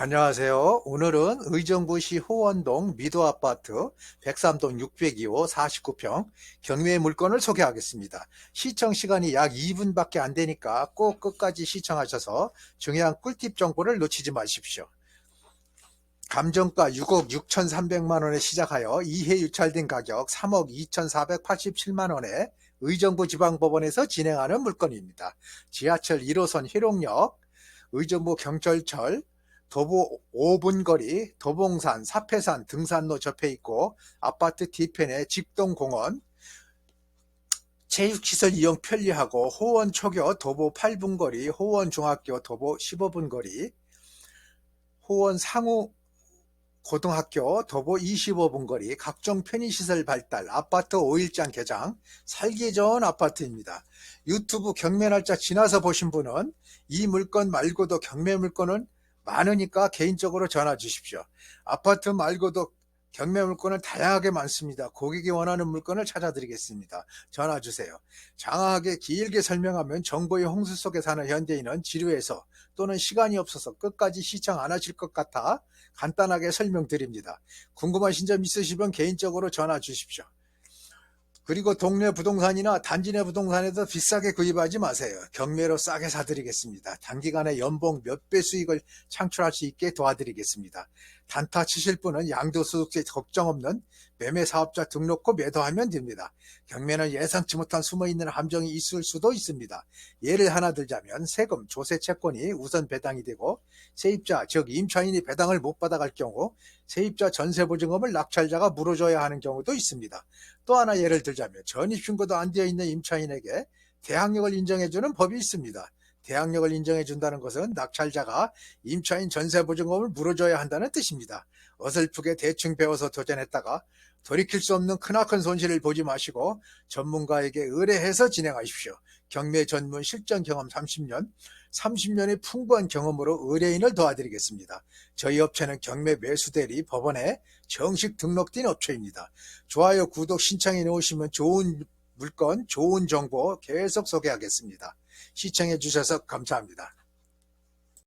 안녕하세요. 오늘은 의정부시 호원동 미도아파트 103동 602호 49평 경매 물건을 소개하겠습니다. 시청 시간이 약 2분밖에 안 되니까 꼭 끝까지 시청하셔서 중요한 꿀팁 정보를 놓치지 마십시오. 감정가 6억 6,300만 원에 시작하여 2회 유찰된 가격 3억 2,487만 원에 의정부 지방법원에서 진행하는 물건입니다. 지하철 1호선 희롱역, 의정부 경철철, 도보 5분 거리, 도봉산, 사패산 등산로 접해 있고 아파트 뒤편에 직동공원, 체육시설 이용 편리하고 호원 초교 도보 8분 거리, 호원 중학교 도보 15분 거리, 호원 상우 고등학교 도보 25분 거리, 각종 편의시설 발달, 아파트 5일장 개장, 살기 좋은 아파트입니다. 유튜브 경매 날짜 지나서 보신 분은 이 물건 말고도 경매 물건은 많으니까 개인적으로 전화 주십시오. 아파트 말고도 경매 물건은 다양하게 많습니다. 고객이 원하는 물건을 찾아드리겠습니다. 전화 주세요. 장황하게 길게 설명하면 정보의 홍수 속에 사는 현대인은 지루해서 또는 시간이 없어서 끝까지 시청 안 하실 것 같아 간단하게 설명드립니다. 궁금하신 점 있으시면 개인적으로 전화 주십시오. 그리고 동네 부동산이나 단지 내 부동산에도 비싸게 구입하지 마세요. 경매로 싸게 사드리겠습니다. 단기간에 연봉 몇 배 수익을 창출할 수 있게 도와드리겠습니다. 단타 치실 분은 양도소득세 걱정 없는 매매 사업자 등록 후 매도하면 됩니다. 경매는 예상치 못한 숨어있는 함정이 있을 수도 있습니다. 예를 하나 들자면 세금, 조세 채권이 우선 배당이 되고 세입자, 즉 임차인이 배당을 못 받아갈 경우 세입자 전세보증금을 낙찰자가 물어줘야 하는 경우도 있습니다. 또 하나 예를 들자면 전입신고도 안 되어 있는 임차인에게 대항력을 인정해주는 법이 있습니다. 대항력을 인정해 준다는 것은 낙찰자가 임차인 전세 보증금을 물어줘야 한다는 뜻입니다. 어설프게 대충 배워서 도전했다가 돌이킬 수 없는 크나큰 손실을 보지 마시고 전문가에게 의뢰해서 진행하십시오. 경매 전문 실전 경험 30년, 30년의 풍부한 경험으로 의뢰인을 도와드리겠습니다. 저희 업체는 경매 매수 대리 법원에 정식 등록된 업체입니다. 좋아요, 구독 신청해 놓으시면 좋은 물건, 좋은 정보 계속 소개하겠습니다. 시청해 주셔서 감사합니다.